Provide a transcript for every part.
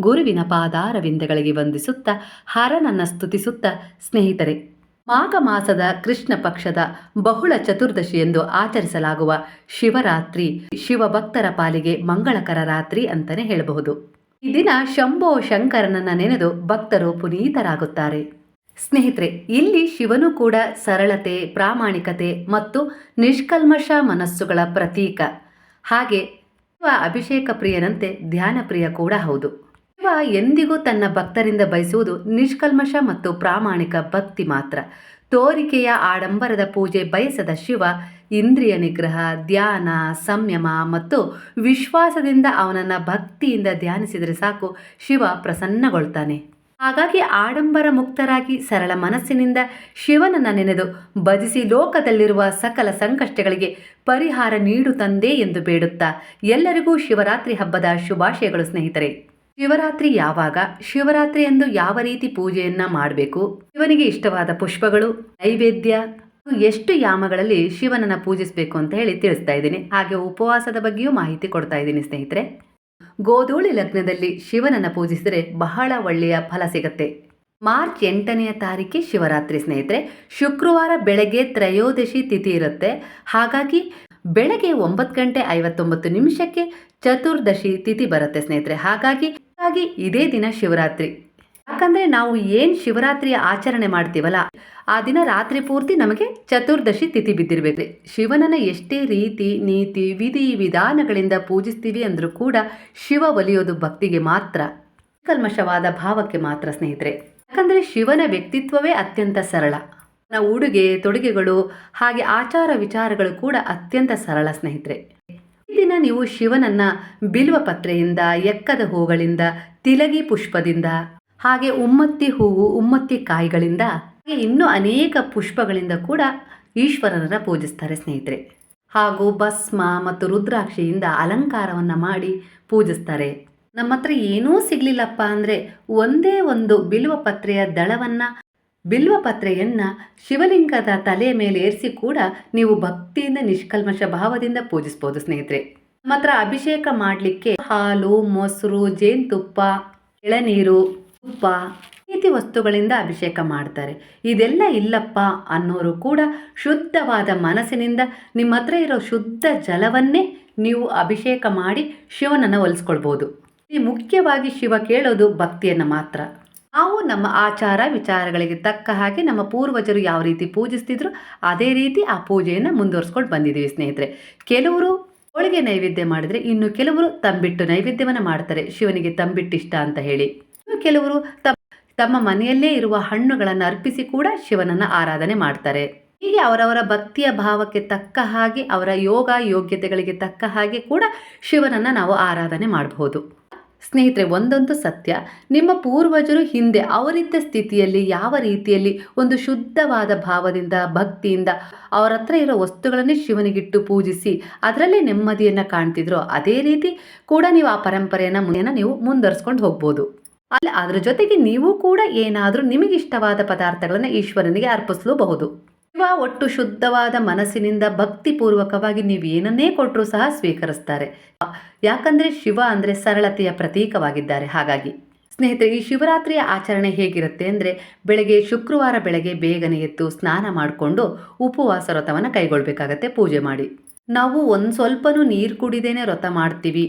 ಗುರುವಿನ ಪಾದಾರವಿಂದಗಳಿಗೆ ವಂದಿಸುತ್ತಾ, ಹರನನ್ನ ಸ್ತುತಿಸುತ್ತಾ, ಸ್ನೇಹಿತರೆ, ಮಾಘ ಮಾಸದ ಕೃಷ್ಣ ಪಕ್ಷದ ಬಹುಳ ಚತುರ್ದಶಿ ಎಂದು ಆಚರಿಸಲಾಗುವ ಶಿವರಾತ್ರಿ, ಶಿವಭಕ್ತರ ಪಾಲಿಗೆ ಮಂಗಳಕರ ರಾತ್ರಿ ಅಂತಲೇ ಹೇಳಬಹುದು. ಈ ದಿನ ಶಂಭೋ ಶಂಕರನನ್ನ ನೆನೆದು ಭಕ್ತರು ಪುನೀತರಾಗುತ್ತಾರೆ. ಸ್ನೇಹಿತರೆ, ಇಲ್ಲಿ ಶಿವನು ಕೂಡ ಸರಳತೆ, ಪ್ರಾಮಾಣಿಕತೆ ಮತ್ತು ನಿಷ್ಕಲ್ಮಶ ಮನಸ್ಸುಗಳ ಪ್ರತೀಕ. ಹಾಗೆ ಅಭಿಷೇಕ ಪ್ರಿಯನಂತೆ ಧ್ಯಾನ ಪ್ರಿಯ ಕೂಡ ಹೌದು. ಶಿವ ಎಂದಿಗೂ ತನ್ನ ಭಕ್ತರಿಂದ ಬಯಸುವುದು ನಿಷ್ಕಲ್ಮಶ ಮತ್ತು ಪ್ರಾಮಾಣಿಕ ಭಕ್ತಿ ಮಾತ್ರ. ತೋರಿಕೆಯ ಆಡಂಬರದ ಪೂಜೆ ಬಯಸದ ಶಿವ ಇಂದ್ರಿಯ ನಿಗ್ರಹ, ಧ್ಯಾನ, ಸಂಯಮ ಮತ್ತು ವಿಶ್ವಾಸದಿಂದ ಅವನನ್ನು ಭಕ್ತಿಯಿಂದ ಧ್ಯಾನಿಸಿದರೆ ಸಾಕು ಶಿವ ಪ್ರಸನ್ನಗೊಳ್ತಾನೆ. ಹಾಗಾಗಿ ಆಡಂಬರ ಮುಕ್ತರಾಗಿ ಸರಳ ಮನಸ್ಸಿನಿಂದ ಶಿವನನ್ನ ನೆನೆದು ಭಜಿಸಿ ಲೋಕದಲ್ಲಿರುವ ಸಕಲ ಸಂಕಷ್ಟಗಳಿಗೆ ಪರಿಹಾರ ನೀಡು ತಂದೆ ಎಂದು ಬೇಡುತ್ತಾ ಎಲ್ಲರಿಗೂ ಶಿವರಾತ್ರಿ ಹಬ್ಬದ ಶುಭಾಶಯಗಳು ಸ್ನೇಹಿತರೆ. ಶಿವರಾತ್ರಿ ಯಾವಾಗ? ಶಿವರಾತ್ರಿ ಎಂದು ಯಾವ ರೀತಿ ಪೂಜೆಯನ್ನ ಮಾಡಬೇಕು? ಶಿವನಿಗೆ ಇಷ್ಟವಾದ ಪುಷ್ಪಗಳು, ನೈವೇದ್ಯ, ಎಷ್ಟು ಯಾಮಗಳಲ್ಲಿ ಶಿವನನ್ನ ಪೂಜಿಸಬೇಕು ಅಂತ ಹೇಳಿ ತಿಳಿಸ್ತಾ ಇದ್ದೀನಿ. ಹಾಗೆ ಉಪವಾಸದ ಬಗ್ಗೆಯೂ ಮಾಹಿತಿ ಕೊಡ್ತಾ ಇದ್ದೀನಿ ಸ್ನೇಹಿತರೆ. ಗೋಧೂಳಿ ಲಗ್ನದಲ್ಲಿ ಶಿವನನ್ನ ಪೂಜಿಸಿದರೆ ಬಹಳ ಒಳ್ಳೆಯ ಫಲ ಸಿಗತ್ತೆ. ಮಾರ್ಚ್ ಎಂಟನೆಯ ತಾರೀಕಿ ಶಿವರಾತ್ರಿ ಸ್ನೇಹಿತರೆ. ಶುಕ್ರವಾರ ಬೆಳಗ್ಗೆ ತ್ರಯೋದಶಿ ತಿಥಿ ಇರುತ್ತೆ. ಹಾಗಾಗಿ ಬೆಳಗ್ಗೆ ಒಂಬತ್ತು ಗಂಟೆ ಐವತ್ತೊಂಬತ್ತು ನಿಮಿಷಕ್ಕೆ ಚತುರ್ದಶಿ ತಿಥಿ ಬರುತ್ತೆ ಸ್ನೇಹಿತರೆ. ಹಾಗಾಗಿ ಹಾಗಾಗಿ ಇದೇ ದಿನ ಶಿವರಾತ್ರಿ. ಯಾಕಂದ್ರೆ ನಾವು ಏನು ಶಿವರಾತ್ರಿಯ ಆಚರಣೆ ಮಾಡ್ತೀವಲ್ಲ, ಆ ದಿನ ರಾತ್ರಿ ಪೂರ್ತಿ ನಮಗೆ ಚತುರ್ದಶಿ ತಿಥಿ ಬಿದ್ದಿರ್ಬೇಕು. ಶಿವನನ್ನ ಎಷ್ಟೇ ರೀತಿ, ನೀತಿ, ವಿಧಿ, ವಿಧಾನಗಳಿಂದ ಪೂಜಿಸ್ತೀವಿ ಅಂದರೂ ಕೂಡ ಶಿವ ಒಲಿಯೋದು ಭಕ್ತಿಗೆ ಮಾತ್ರ ಕಲ್ಮಶವಾದ ಭಾವಕ್ಕೆ ಮಾತ್ರ ಸ್ನೇಹಿತರೆ. ಯಾಕಂದ್ರೆ ಶಿವನ ವ್ಯಕ್ತಿತ್ವವೇ ಅತ್ಯಂತ ಸರಳ. ಅವನ ಉಡುಗೆ, ತೊಡುಗೆಗಳು, ಹಾಗೆ ಆಚಾರ ವಿಚಾರಗಳು ಕೂಡ ಅತ್ಯಂತ ಸರಳ ಸ್ನೇಹಿತರೆ. ಈ ನೀವು ಶಿವನನ್ನ ಬಿಲ್ವ ಪತ್ರೆಯಿಂದ, ಎಕ್ಕದ ಹೂಗಳಿಂದ, ತಿಲಗಿ ಪುಷ್ಪದಿಂದ, ಹಾಗೆ ಉಮ್ಮತ್ತಿ ಹೂವು, ಉಮ್ಮತ್ತಿ ಕಾಯಿಗಳಿಂದ, ಹಾಗೆ ಇನ್ನೂ ಅನೇಕ ಪುಷ್ಪಗಳಿಂದ ಕೂಡ ಈಶ್ವರನನ್ನ ಪೂಜಿಸ್ತಾರೆ ಸ್ನೇಹಿತರೆ. ಹಾಗೂ ಭಸ್ಮ ಮತ್ತು ರುದ್ರಾಕ್ಷಿಯಿಂದ ಅಲಂಕಾರವನ್ನ ಮಾಡಿ ಪೂಜಿಸ್ತಾರೆ. ನಮ್ಮ ಹತ್ರ ಏನೂ ಸಿಗ್ಲಿಲ್ಲಪ್ಪ ಅಂದ್ರೆ ಒಂದೇ ಒಂದು ಬಿಲ್ವ ಪತ್ರೆಯ ದಳವನ್ನ ಬಿಲ್ವ ಪತ್ರೆಯನ್ನ ಶಿವಲಿಂಗದ ತಲೆಯ ಮೇಲೆ ಏರಿಸಿ ಕೂಡ ನೀವು ಭಕ್ತಿಯಿಂದ ನಿಷ್ಕಲ್ಮಶ ಭಾವದಿಂದ ಪೂಜಿಸ್ಬೋದು, ಸ್ನೇಹಿತರೆ. ಮಾತ್ರ ಅಭಿಷೇಕ ಮಾಡಲಿಕ್ಕೆ ಹಾಲು, ಮೊಸರು, ಜೇನುತುಪ್ಪ, ಎಳನೀರು ತುಪ್ಪ ರೀತಿ ವಸ್ತುಗಳಿಂದ ಅಭಿಷೇಕ ಮಾಡ್ತಾರೆ. ಇದೆಲ್ಲ ಇಲ್ಲಪ್ಪ ಅನ್ನೋರು ಕೂಡ ಶುದ್ಧವಾದ ಮನಸ್ಸಿನಿಂದ ನಿಮ್ಮ ಹತ್ರ ಇರೋ ಶುದ್ಧ ಜಲವನ್ನೇ ನೀವು ಅಭಿಷೇಕ ಮಾಡಿ ಶಿವನನ್ನು ಒಲಿಸ್ಕೊಳ್ಬೋದು ಈ ಮುಖ್ಯವಾಗಿ ಶಿವ ಕೇಳೋದು ಭಕ್ತಿಯನ್ನು ಮಾತ್ರ. ನಾವು ನಮ್ಮ ಆಚಾರ ವಿಚಾರಗಳಿಗೆ ತಕ್ಕ ಹಾಗೆ ನಮ್ಮ ಪೂರ್ವಜರು ಯಾವ ರೀತಿ ಪೂಜಿಸ್ತಿದ್ರು, ಅದೇ ರೀತಿ ಆ ಪೂಜೆಯನ್ನು ಮುಂದುವರಿಸ್ಕೊಂಡು ಬಂದಿದ್ದೀವಿ ಸ್ನೇಹಿತರೆ. ಕೆಲವರು ಹೋಳಿಗೆ ನೈವೇದ್ಯ ಮಾಡಿದ್ರೆ, ಇನ್ನು ಕೆಲವರು ತಂಬಿಟ್ಟು ನೈವೇದ್ಯವನ್ನು ಮಾಡ್ತಾರೆ. ಶಿವನಿಗೆ ತಂಬಿಟ್ಟು ಇಷ್ಟ ಅಂತ ಹೇಳಿ. ಕೆಲವರು ತಮ್ಮ ತಮ್ಮ ಮನೆಯಲ್ಲೇ ಇರುವ ಹಣ್ಣುಗಳನ್ನು ಅರ್ಪಿಸಿ ಕೂಡ ಶಿವನನ್ನು ಆರಾಧನೆ ಮಾಡ್ತಾರೆ. ಹೀಗೆ ಅವರವರ ಭಕ್ತಿಯ ಭಾವಕ್ಕೆ ತಕ್ಕ ಹಾಗೆ, ಅವರ ಯೋಗ ಯೋಗ್ಯತೆಗಳಿಗೆ ತಕ್ಕ ಹಾಗೆ ಕೂಡ ಶಿವನನ್ನು ನಾವು ಆರಾಧನೆ ಮಾಡಬಹುದು. ಸ್ನೇಹಿತರೆ, ಒಂದಂತೂ ಸತ್ಯ. ನಿಮ್ಮ ಪೂರ್ವಜರು ಹಿಂದೆ ಅವರಿದ್ದ ಸ್ಥಿತಿಯಲ್ಲಿ, ಯಾವ ರೀತಿಯಲ್ಲಿ ಒಂದು ಶುದ್ಧವಾದ ಭಾವದಿಂದ, ಭಕ್ತಿಯಿಂದ ಅವರ ಹತ್ರ ಇರೋ ವಸ್ತುಗಳನ್ನೇ ಶಿವನಿಗಿಟ್ಟು ಪೂಜಿಸಿ, ಅದರಲ್ಲೇ ನೆಮ್ಮದಿಯನ್ನು ಕಾಣ್ತಿದ್ರು, ಅದೇ ರೀತಿ ಕೂಡ ನೀವು ಆ ಪರಂಪರೆಯನ್ನು ಮುನ್ನ ನೀವು ಮುಂದುವರ್ಸ್ಕೊಂಡು ಹೋಗ್ಬೋದು. ಅಲ್ಲಿ, ಅದರ ಜೊತೆಗೆ ನೀವು ಕೂಡ ಏನಾದರೂ ನಿಮಗಿಷ್ಟವಾದ ಪದಾರ್ಥಗಳನ್ನು ಈಶ್ವರನಿಗೆ ಅರ್ಪಿಸಲೂಬಹುದು. ಶಿವ ಒಟ್ಟು ಶುದ್ಧವಾದ ಮನಸ್ಸಿನಿಂದ ಭಕ್ತಿಪೂರ್ವಕವಾಗಿ ನೀವು ಏನನ್ನೇ ಕೊಟ್ಟರೂ ಸಹ ಸ್ವೀಕರಿಸ್ತಾರೆ. ಯಾಕಂದ್ರೆ ಶಿವ ಅಂದರೆ ಸರಳತೆಯ ಪ್ರತೀಕವಾಗಿದ್ದಾರೆ. ಹಾಗಾಗಿ ಸ್ನೇಹಿತರೆ, ಈ ಶಿವರಾತ್ರಿಯ ಆಚರಣೆ ಹೇಗಿರುತ್ತೆ ಅಂದರೆ ಬೆಳಗ್ಗೆ, ಶುಕ್ರವಾರ ಬೆಳಗ್ಗೆ ಬೇಗನೆ ಎದ್ದು ಸ್ನಾನ ಮಾಡಿಕೊಂಡು ಉಪವಾಸ ವ್ರತವನ್ನು ಕೈಗೊಳ್ಬೇಕಾಗತ್ತೆ. ಪೂಜೆ ಮಾಡಿ. ನಾವು ಒಂದು ಸ್ವಲ್ಪನೂ ನೀರು ಕುಡಿದೇನೆ ವ್ರತ ಮಾಡ್ತೀವಿ.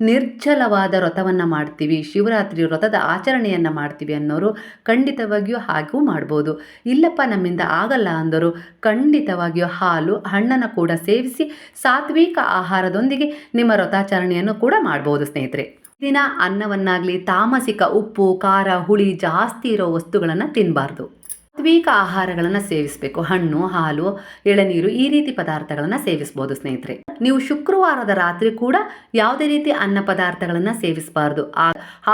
ನಿರ್ಜಲವಾದ ವ್ರತವನ್ನು ಮಾಡ್ತೀವಿ. ಶಿವರಾತ್ರಿ ವ್ರತದ ಆಚರಣೆಯನ್ನು ಮಾಡ್ತೀವಿ ಅನ್ನೋರು ಖಂಡಿತವಾಗಿಯೂ ಹಾಗೂ ಮಾಡ್ಬೋದು. ಇಲ್ಲಪ್ಪ, ನಮ್ಮಿಂದ ಆಗಲ್ಲ ಅಂದರು. ಖಂಡಿತವಾಗಿಯೂ ಹಾಲು, ಹಣ್ಣನ್ನು ಕೂಡ ಸೇವಿಸಿ ಸಾತ್ವಿಕ ಆಹಾರದೊಂದಿಗೆ ನಿಮ್ಮ ವ್ರತಾಚರಣೆಯನ್ನು ಕೂಡ ಮಾಡ್ಬೋದು ಸ್ನೇಹಿತರೆ. ದಿನ ಅನ್ನವನ್ನಾಗಲಿ ತಾಮಸಿಕ ಉಪ್ಪು, ಖಾರ, ಹುಳಿ ಜಾಸ್ತಿ ಇರೋ ವಸ್ತುಗಳನ್ನು ತಿನ್ನಬಾರ್ದು ಸಾತ್ವಿಕ ಆಹಾರಗಳನ್ನು ಸೇವಿಸಬೇಕು. ಹಣ್ಣು, ಹಾಲು, ಎಳನೀರು ಈ ರೀತಿ ಪದಾರ್ಥಗಳನ್ನು ಸೇವಿಸಬಹುದು ಸ್ನೇಹಿತರೆ. ನೀವು ಶುಕ್ರವಾರದ ರಾತ್ರಿ ಕೂಡ ಯಾವುದೇ ರೀತಿ ಅನ್ನ ಪದಾರ್ಥಗಳನ್ನು ಸೇವಿಸಬಾರ್ದು.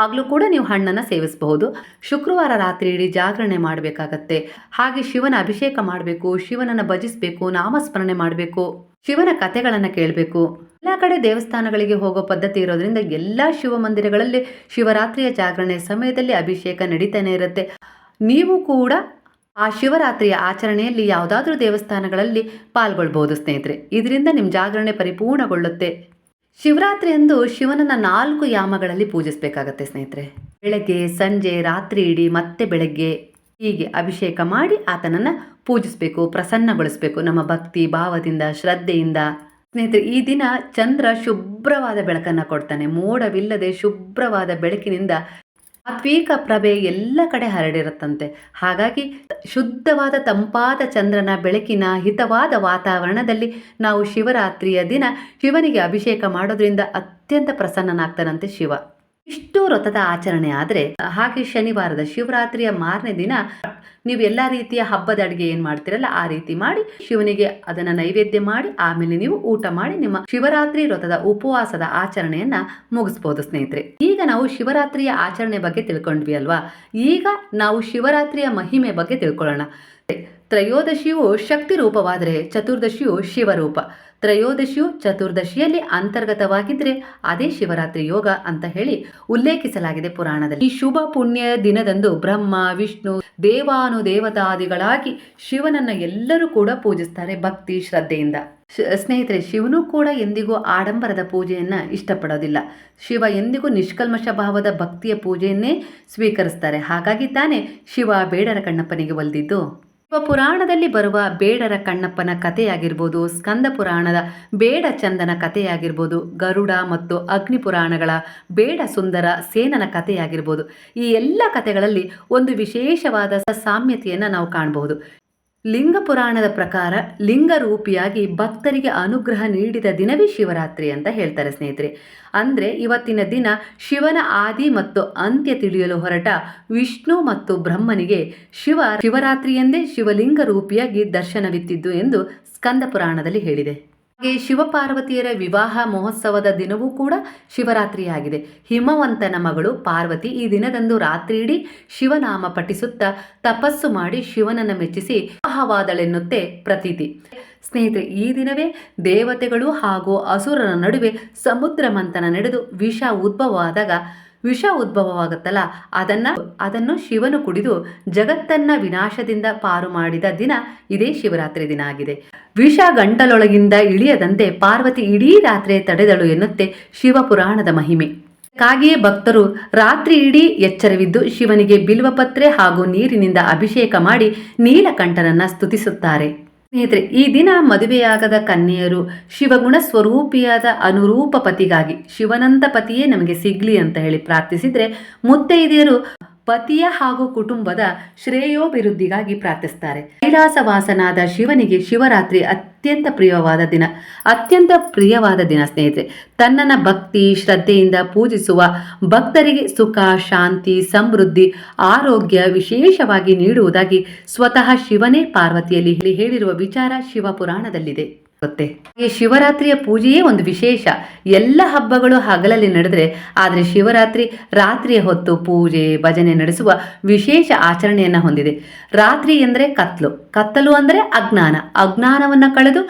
ಆಗಲೂ ಕೂಡ ನೀವು ಹಣ್ಣನ್ನು ಸೇವಿಸಬಹುದು. ಶುಕ್ರವಾರ ರಾತ್ರಿ ಇಡೀ ಜಾಗರಣೆ ಮಾಡಬೇಕಾಗತ್ತೆ. ಹಾಗೆ ಶಿವನ ಅಭಿಷೇಕ ಮಾಡಬೇಕು, ಶಿವನನ್ನು ಭಜಿಸಬೇಕು, ನಾಮಸ್ಮರಣೆ ಮಾಡಬೇಕು, ಶಿವನ ಕಥೆಗಳನ್ನು ಕೇಳಬೇಕು. ಎಲ್ಲ ಕಡೆ ದೇವಸ್ಥಾನಗಳಿಗೆ ಹೋಗೋ ಪದ್ಧತಿ ಇರೋದ್ರಿಂದ ಎಲ್ಲ ಶಿವ ಮಂದಿರಗಳಲ್ಲಿ ಶಿವರಾತ್ರಿಯ ಜಾಗರಣೆ ಸಮಯದಲ್ಲಿ ಅಭಿಷೇಕ ನಡೀತಾನೆ ಇರುತ್ತೆ. ನೀವು ಕೂಡ ಆ ಶಿವರಾತ್ರಿಯ ಆಚರಣೆಯಲ್ಲಿ ಯಾವುದಾದ್ರೂ ದೇವಸ್ಥಾನಗಳಲ್ಲಿ ಪಾಲ್ಗೊಳ್ಬಹುದು ಸ್ನೇಹಿತರೆ. ಇದರಿಂದ ನಿಮ್ಮ ಜಾಗರಣೆ ಪರಿಪೂರ್ಣಗೊಳ್ಳುತ್ತೆ. ಶಿವರಾತ್ರಿ ಅಂದು ಶಿವನನ್ನ ನಾಲ್ಕು ಯಾಮಗಳಲ್ಲಿ ಪೂಜಿಸಬೇಕಾಗತ್ತೆ ಸ್ನೇಹಿತರೆ. ಬೆಳಗ್ಗೆ, ಸಂಜೆ, ರಾತ್ರಿ ಇಡೀ ಮತ್ತೆ ಬೆಳಗ್ಗೆ ಹೀಗೆ ಅಭಿಷೇಕ ಮಾಡಿ ಆತನನ್ನ ಪೂಜಿಸಬೇಕು, ಪ್ರಸನ್ನಗೊಳಿಸಬೇಕು ನಮ್ಮ ಭಕ್ತಿ ಭಾವದಿಂದ, ಶ್ರದ್ಧೆಯಿಂದ. ಸ್ನೇಹಿತರೆ, ಈ ದಿನ ಚಂದ್ರ ಶುಭ್ರವಾದ ಬೆಳಕನ್ನು ಕೊಡ್ತಾನೆ. ಮೋಡವಿಲ್ಲದೆ ಶುಭ್ರವಾದ ಬೆಳಕಿನಿಂದ ಸಾತ್ವಿಕ ಪ್ರಭೆ ಎಲ್ಲ ಕಡೆ ಹರಡಿರುತ್ತಂತೆ. ಹಾಗಾಗಿ ಶುದ್ಧವಾದ ತಂಪಾದ ಚಂದ್ರನ ಬೆಳಕಿನ ಹಿತವಾದ ವಾತಾವರಣದಲ್ಲಿ ನಾವು ಶಿವರಾತ್ರಿಯ ದಿನ ಶಿವನಿಗೆ ಅಭಿಷೇಕ ಮಾಡೋದ್ರಿಂದ ಅತ್ಯಂತ ಪ್ರಸನ್ನನಾಗ್ತಾನಂತೆ ಶಿವ. ಇಷ್ಟು ವ್ರತದ ಆಚರಣೆ ಆದರೆ, ಹಾಗೆ ಶನಿವಾರದ ಶಿವರಾತ್ರಿಯ ಮಾರನೇ ದಿನ ನೀವು ಎಲ್ಲ ರೀತಿಯ ಹಬ್ಬದ ಅಡುಗೆ ಏನು ಮಾಡ್ತೀರಲ್ಲ, ಆ ರೀತಿ ಮಾಡಿ ಶಿವನಿಗೆ ಅದನ್ನು ನೈವೇದ್ಯ ಮಾಡಿ, ಆಮೇಲೆ ನೀವು ಊಟ ಮಾಡಿ ನಿಮ್ಮ ಶಿವರಾತ್ರಿ ವ್ರತದ ಉಪವಾಸದ ಆಚರಣೆಯನ್ನ ಮುಗಿಸ್ಬೋದು ಸ್ನೇಹಿತರೆ. ಈಗ ನಾವು ಶಿವರಾತ್ರಿಯ ಆಚರಣೆ ಬಗ್ಗೆ ತಿಳ್ಕೊಂಡ್ವಿ ಅಲ್ವಾ? ಈಗ ನಾವು ಶಿವರಾತ್ರಿಯ ಮಹಿಮೆ ಬಗ್ಗೆ ತಿಳ್ಕೊಳ್ಳೋಣ. ತ್ರಯೋದಶಿಯು ಶಕ್ತಿ ರೂಪವಾದರೆ ಚತುರ್ದಶಿಯು ಶಿವರೂಪ ತ್ರಯೋದಶಿಯು ಚತುರ್ದಶಿಯಲ್ಲಿ ಅಂತರ್ಗತವಾಗಿದ್ದರೆ ಅದೇ ಶಿವರಾತ್ರಿ ಯೋಗ ಅಂತ ಹೇಳಿ ಉಲ್ಲೇಖಿಸಲಾಗಿದೆ ಪುರಾಣದಲ್ಲಿ. ಈ ಶುಭ ಪುಣ್ಯ ದಿನದಂದು ಬ್ರಹ್ಮ, ವಿಷ್ಣು ದೇವಾನು ದೇವತಾದಿಗಳಾಗಿ ಶಿವನನ್ನ ಎಲ್ಲರೂ ಕೂಡ ಪೂಜಿಸ್ತಾರೆ ಭಕ್ತಿ ಶ್ರದ್ಧೆಯಿಂದ. ಸ್ನೇಹಿತರೆ, ಶಿವನು ಕೂಡ ಎಂದಿಗೂ ಆಡಂಬರದ ಪೂಜೆಯನ್ನು ಇಷ್ಟಪಡೋದಿಲ್ಲ. ಶಿವ ಎಂದಿಗೂ ನಿಷ್ಕಲ್ಮಶ ಭಾವದ ಭಕ್ತಿಯ ಪೂಜೆಯನ್ನೇ ಸ್ವೀಕರಿಸ್ತಾರೆ. ಹಾಗಾಗಿ ತಾನೇ ಶಿವ ಬೇಡರ ಕಣ್ಣಪ್ಪನಿಗೆ ಒಲ್ದಿದ್ದು. ಪುರಾಣದಲ್ಲಿ ಬರುವ ಬೇಡರ ಕಣ್ಣಪ್ಪನ ಕಥೆಯಾಗಿರ್ಬೋದು ಸ್ಕಂದ ಪುರಾಣದ ಬೇಡ ಚಂದನ ಕಥೆಯಾಗಿರ್ಬೋದು, ಗರುಡ ಮತ್ತು ಅಗ್ನಿ ಪುರಾಣಗಳ ಬೇಡ ಸುಂದರ ಸೇನನ ಕಥೆಯಾಗಿರ್ಬೋದು. ಈ ಎಲ್ಲ ಕಥೆಗಳಲ್ಲಿ ಒಂದು ವಿಶೇಷವಾದ ಸಾಮ್ಯತೆಯನ್ನು ನಾವು ಕಾಣಬಹುದು. ಲಿಂಗ ಪುರಾಣದ ಪ್ರಕಾರ ಲಿಂಗ ರೂಪಿಯಾಗಿ ಭಕ್ತರಿಗೆ ಅನುಗ್ರಹ ನೀಡಿದ ದಿನವೇ ಶಿವರಾತ್ರಿ ಅಂತ ಹೇಳ್ತಾರೆ ಸ್ನೇಹಿತರೆ. ಅಂದರೆ ಇವತ್ತಿನ ದಿನ ಶಿವನ ಆದಿ ಮತ್ತು ಅಂತ್ಯ ತಿಳಿಯಲು ಹೊರಟ ವಿಷ್ಣು ಮತ್ತು ಬ್ರಹ್ಮನಿಗೆ ಶಿವ ಶಿವರಾತ್ರಿಯೆಂದೇ ಶಿವಲಿಂಗ ರೂಪಿಯಾಗಿ ದರ್ಶನವಿತ್ತಿದ್ದು ಎಂದು ಸ್ಕಂದ ಪುರಾಣದಲ್ಲಿ ಹೇಳಿದೆ. ಹಾಗೆ ಶಿವಪಾರ್ವತಿಯರ ವಿವಾಹ ಮಹೋತ್ಸವದ ದಿನವೂ ಕೂಡ ಶಿವರಾತ್ರಿಯಾಗಿದೆ. ಹಿಮವಂತನ ಮಗಳು ಪಾರ್ವತಿ ಈ ದಿನದಂದು ರಾತ್ರಿಯಿಡೀ ಶಿವನಾಮ ಪಠಿಸುತ್ತಾ ತಪಸ್ಸು ಮಾಡಿ ಶಿವನನ್ನು ಮೆಚ್ಚಿಸಿ ವಿವಾಹವಾದಳೆನ್ನುತ್ತೆ ಪ್ರತೀತಿ. ಸ್ನೇಹಿತರೆ, ಈ ದಿನವೇ ದೇವತೆಗಳು ಹಾಗೂ ಅಸುರರ ನಡುವೆ ಸಮುದ್ರ ಮಂಥನ ನಡೆದು ವಿಷ ಉದ್ಭವವಾದಾಗ ವಿಷ ಉದ್ಭವವಾಗುತ್ತಲ್ಲ? ಅದನ್ನ, ಅದನ್ನು ಶಿವನು ಕುಡಿದು ಜಗತ್ತನ್ನ ವಿನಾಶದಿಂದ ಪಾರು ಮಾಡಿದ ದಿನ ಇದೇ ಶಿವರಾತ್ರಿ ದಿನ ಆಗಿದೆ. ವಿಷ ಗಂಟಲೊಳಗಿಂದ ಇಳಿಯದಂತೆ ಪಾರ್ವತಿ ಇಡೀ ರಾತ್ರಿ ತಡೆದಳು ಎನ್ನುತ್ತೆ ಶಿವಪುರಾಣದ ಮಹಿಮೆ. ಕಾಗಿಯೇ ಭಕ್ತರು ರಾತ್ರಿ ಇಡೀ ಎಚ್ಚರವಿದ್ದು ಶಿವನಿಗೆ ಬಿಲ್ವಪತ್ರೆ ಹಾಗೂ ನೀರಿನಿಂದ ಅಭಿಷೇಕ ಮಾಡಿ ನೀಲಕಂಠನನ್ನ ಸ್ತುತಿಸುತ್ತಾರೆ. ಸ್ನೇಹಿತರೆ, ಈ ದಿನ ಮದುವೆಯಾಗದ ಕನ್ಯೆಯರು ಶಿವಗುಣ ಸ್ವರೂಪಿಯಾದ ಅನುರೂಪ ಪತಿಗಾಗಿ ಶಿವನಂತ ಪತಿಯೇ ನಮಗೆ ಸಿಗ್ಲಿ ಅಂತ ಹೇಳಿ ಪ್ರಾರ್ಥಿಸಿದ್ರೆ ಮುತ್ತೈದೆಯರು ಪತಿಯ ಹಾಗೂ ಕುಟುಂಬದ ಶ್ರೇಯೋಭಿವೃದ್ಧಿಗಾಗಿ ಪ್ರಾರ್ಥಿಸ್ತಾರೆ. ಕೈಲಾಸವಾಸನಾದ ಶಿವನಿಗೆ ಶಿವರಾತ್ರಿ ಅತ್ಯಂತ ಪ್ರಿಯವಾದ ದಿನ. ಅತ್ಯಂತ ಪ್ರಿಯವಾದ ದಿನ, ಸ್ನೇಹಿತರೆ. ತನ್ನನ ಭಕ್ತಿ, ಶ್ರದ್ಧೆಯಿಂದ ಪೂಜಿಸುವ, ಭಕ್ತರಿಗೆ ಸುಖ, ಶಾಂತಿ, ಸಮೃದ್ಧಿ, ಆರೋಗ್ಯ ವಿಶೇಷವಾಗಿ ನೀಡುವುದಾಗಿ ಸ್ವತಃ ಶಿವನೇ ಪಾರ್ವತಿಯಲ್ಲಿ ಹೇಳಿ- ಹೇಳಿರುವ ವಿಚಾರ ಶಿವಪುರಾಣದಲ್ಲಿದೆ. ಈ ಶಿವರಾತ್ರಿಯ ಪೂಜೆಯೇ ಒಂದು ವಿಶೇಷ. ಎಲ್ಲ ಹಬ್ಬಗಳು ಹಗಲಲ್ಲಿ ನಡೆದರೆ, ಆದರೆ ಶಿವರಾತ್ರಿ ರಾತ್ರಿಯ ಹೊತ್ತು ಪೂಜೆ, ಭಜನೆ ನಡೆಸುವ ವಿಶೇಷ ಆಚರಣೆಯನ್ನು ಹೊಂದಿದೆ. ರಾತ್ರಿ ಎಂದರೆ ಕತ್ತಲು. ಕತ್ತಲು ಅಂದರೆ ಅಜ್ಞಾನ. ಅಜ್ಞಾನವನ್ನು ಕಳೆದು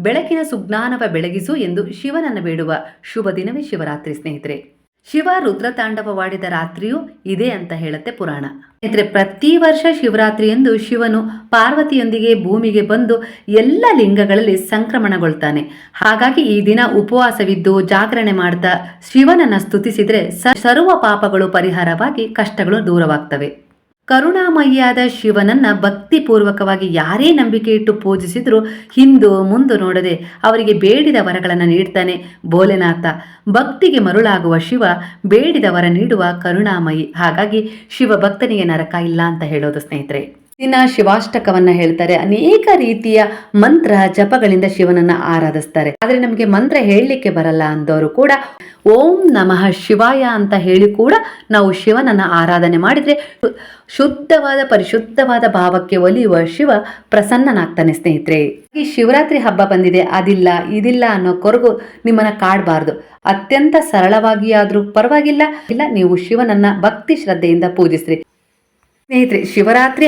ಬೆಳಕಿನ ಸುಜ್ಞಾನವ ಬೆಳಗಿಸು ಎಂದು ಶಿವನನ್ನು ಬೇಡುವ ಶುಭ ದಿನವೇ ಶಿವರಾತ್ರಿ ಸ್ನೇಹಿತರೆ. ಶಿವ ರುದ್ರ ತಾಂಡವವಾಡಿದ ರಾತ್ರಿಯೂ ಇದೆ ಅಂತ ಹೇಳುತ್ತೆ ಪುರಾಣ. ಸ್ನೇಹಿತರೆ, ಪ್ರತಿ ವರ್ಷ ಶಿವರಾತ್ರಿಯಂದು ಶಿವನು ಪಾರ್ವತಿಯೊಂದಿಗೆ ಭೂಮಿಗೆ ಬಂದು ಎಲ್ಲ ಲಿಂಗಗಳಲ್ಲಿ ಸಂಕ್ರಮಣಗೊಳ್ತಾನೆ. ಹಾಗಾಗಿ ಈ ದಿನ ಉಪವಾಸವಿದ್ದು ಜಾಗರಣೆ ಮಾಡ್ತಾ ಶಿವನನ್ನ ಸ್ತುತಿಸಿದ್ರೆ ಸರ್ವ ಪಾಪಗಳು ಪರಿಹಾರವಾಗಿ ಕಷ್ಟಗಳು ದೂರವಾಗ್ತವೆ. ಕರುಣಾಮಯಿಯಾದ ಶಿವನನ್ನ ಭಕ್ತಿಪೂರ್ವಕವಾಗಿ ಯಾರೇ ನಂಬಿಕೆ ಇಟ್ಟು ಪೂಜಿಸಿದರೂ ಹಿಂದು ಮುಂದು ನೋಡದೆ ಅವರಿಗೆ ಬೇಡಿದ ವರಗಳನ್ನು ನೀಡ್ತಾನೆ ಭೋಲೆನಾಥ. ಭಕ್ತಿಗೆ ಮರುಳಾಗುವ ಶಿವ ಬೇಡಿದ ವರ ನೀಡುವ ಕರುಣಾಮಯಿ. ಹಾಗಾಗಿ ಶಿವ ಭಕ್ತನಿಗೆ ನರಕ ಇಲ್ಲ ಅಂತ ಹೇಳೋದು ಸ್ನೇಹಿತರೆ. ದಿನ ಶಿವಾಷ್ಟಕವನ್ನ ಹೇಳ್ತಾರೆ. ಅನೇಕ ರೀತಿಯ ಮಂತ್ರ ಜಪಗಳಿಂದ ಶಿವನನ್ನ ಆರಾಧಿಸ್ತಾರೆ. ಆದ್ರೆ ನಮಗೆ ಮಂತ್ರ ಹೇಳಲಿಕ್ಕೆ ಬರಲ್ಲ ಅಂದವರು ಕೂಡ ಓಂ ನಮಃ ಶಿವಾಯ ಅಂತ ಹೇಳಿ ಕೂಡ ನಾವು ಶಿವನನ್ನ ಆರಾಧನೆ ಮಾಡಿದ್ರೆ ಶುದ್ಧವಾದ ಪರಿಶುದ್ಧವಾದ ಭಾವಕ್ಕೆ ಒಲಿಯುವ ಶಿವ ಪ್ರಸನ್ನನಾಗ್ತಾನೆ ಸ್ನೇಹಿತರೆ. ಈ ಶಿವರಾತ್ರಿ ಹಬ್ಬ ಬಂದಿದೆ, ಅದಿಲ್ಲ, ಇದಿಲ್ಲ ಅನ್ನೋ ಕೊರಗು ನಿಮ್ಮನ್ನ ಕಾಡಬಾರ್ದು. ಅತ್ಯಂತ ಸರಳವಾಗಿ ಆದ್ರೂ ಪರವಾಗಿಲ್ಲ, ಇಲ್ಲ, ನೀವು ಶಿವನನ್ನ ಭಕ್ತಿ ಶ್ರದ್ಧೆಯಿಂದ ಪೂಜಿಸ್ರಿ. ಸ್ನೇಹಿತರೆ, ಶಿವರಾತ್ರಿ